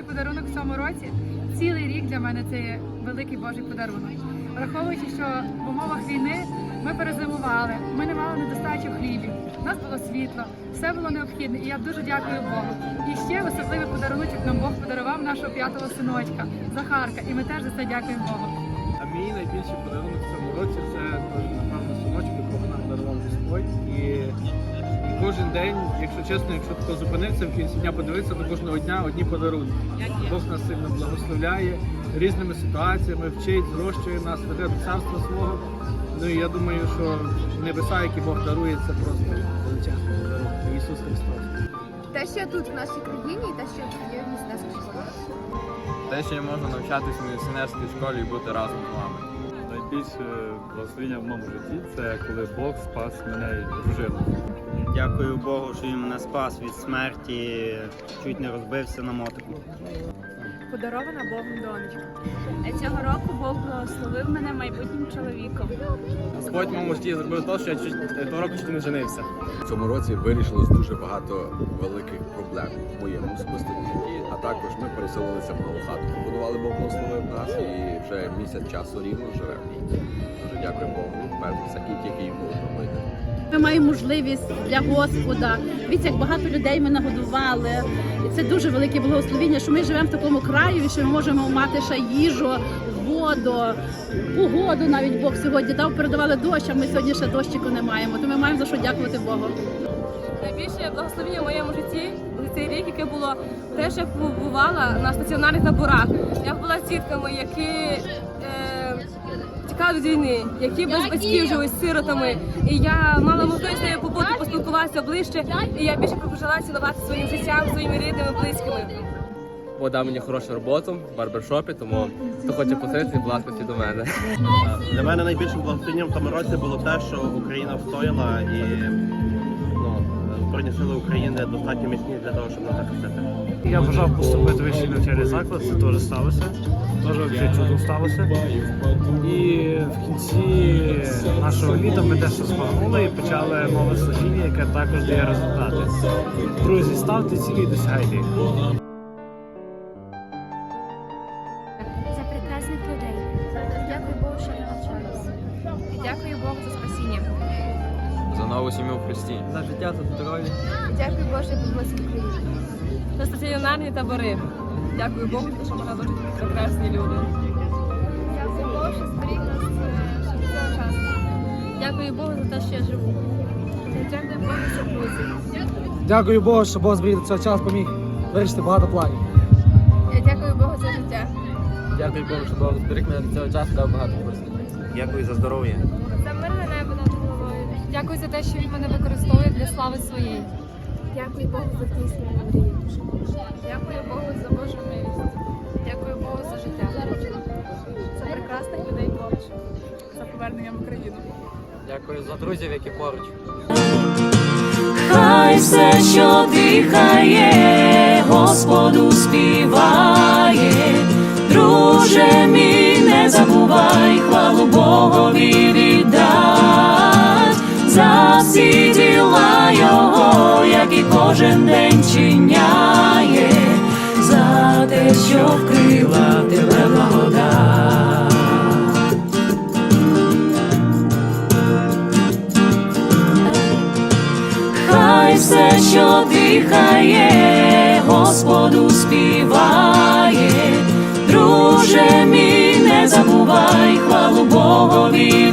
найбільший подарунок в цьому році. Цілий рік для мене це є великий Божий подарунок. Враховуючи, що в умовах війни ми перезимували, ми не мали недостачу хлібів, у нас було світло, все було необхідне, і я дуже дякую Богу. І ще особливий подарунок нам Бог подарував нашого п'ятого синочка Захарка, і ми теж за це дякуємо Богу. А мій найбільший подарунок в цьому році це напевно синочок, якого нам дарував Господь. І, і кожен день, якщо чесно, якщо тако зупинитися в кінці дня, подивитися, то кожного дня одні подарунки. Бог нас сильно благословляє різними ситуаціями, вчить, зрощує нас, веде до царства свого. Ну і я думаю, що небеса, які Бог дарує, це просто величезний подарунок. Ісус Христос. Те, що тут в нашій країні, і те, що тут є в містецькій школі. Те, що можу навчатися в місіонерській школі і бути разом з вами. Найбільше благословення в моєму житті це коли Бог спас мене і дружину. Дякую Богу, що він мене спас від смерті, чуть не розбився на мотику. подарована Богом донечка. Цього року Бог благословив мене майбутнім чоловіком. Господь в моєму житті зробив те, що я чуть- того року чуть не женився. В цьому році вирішилось дуже багато великих проблем в моєму особистому житті. А також ми переселилися в нову хату. Побудували благословив нас і вже місяць часу рівно живемо. Дуже дякуємо Богу. Перш і тільки йому робити. Ми маємо можливість для Господа. Дивіться, як багато людей ми нагодували. І це дуже велике благословіння, що ми живемо в такому краю, і що ми можемо мати ще їжу, воду, погоду. Навіть Бог сьогодні дав, передавали дощ, а ми сьогодні ще дощику не маємо. То ми маємо за що дякувати Богу. Найбільше благословення в моєму житті яке було те, що я побувала на стаціонарних таборах. Я була з дітками, які е, тікали від війни, які без батьків жили з сиротами. І я мала можливість з нею побути, поспілкуватися ближче. І я більше почала цінувати своїм життям, своїми рідними, близькими. Бог дав мені хорошу роботу в барбершопі, тому хто хоче посидіти, будь ласка, всі до мене. Для мене найбільшим благословенням в тому році було те, що Україна встояла і Збройні сили України достатньо міцні для того, щоб захистити. Я бажав поступити в вищий навчальний заклад, це теж сталося. Теж взагалі чудом сталося. І в кінці нашого літа ми теж збагнули і почали нове служіння, яке також дає результати. Друзі, ставте цілі і досягайте їх. За прекрасних людей. Дякую Богу, що я навчаюся. І дякую Богу за спасіння. За нову сім'ю в Христі. За життя та здоров'я. Дякую Боже, що благословив Україну. За стаціонарні табори. Дякую Богу, що мене дуже прекрасні люди. Дякую Богу, що зберіг нас е, до цього часу. Дякую Богу за те, що я живу. Дякую Богу за друзів. Дякую Богу, що Бог зберіг цей час поміг вирішити багато планів. Я дякую Богу за життя. Дякую Богу, що Бог зберіг мене до цього часу, дав багато простих. Дякую за здоров'я. Дякую за те, що він мене використовує для слави своєї. Дякую Богу за тісні мрії. Дякую Богу за Божу милість. Дякую Богу за життя. За прекрасних людей поруч. За повернення в Україну. Дякую за друзів, які поруч. Хай все, що дихає, Господу співає, друже мій, не забувай, хвалу Богові кожен за те, що вкрила тебе благодать. Хай все, що дихає, Господу співає, друже мій, не забувай, хвалу Богові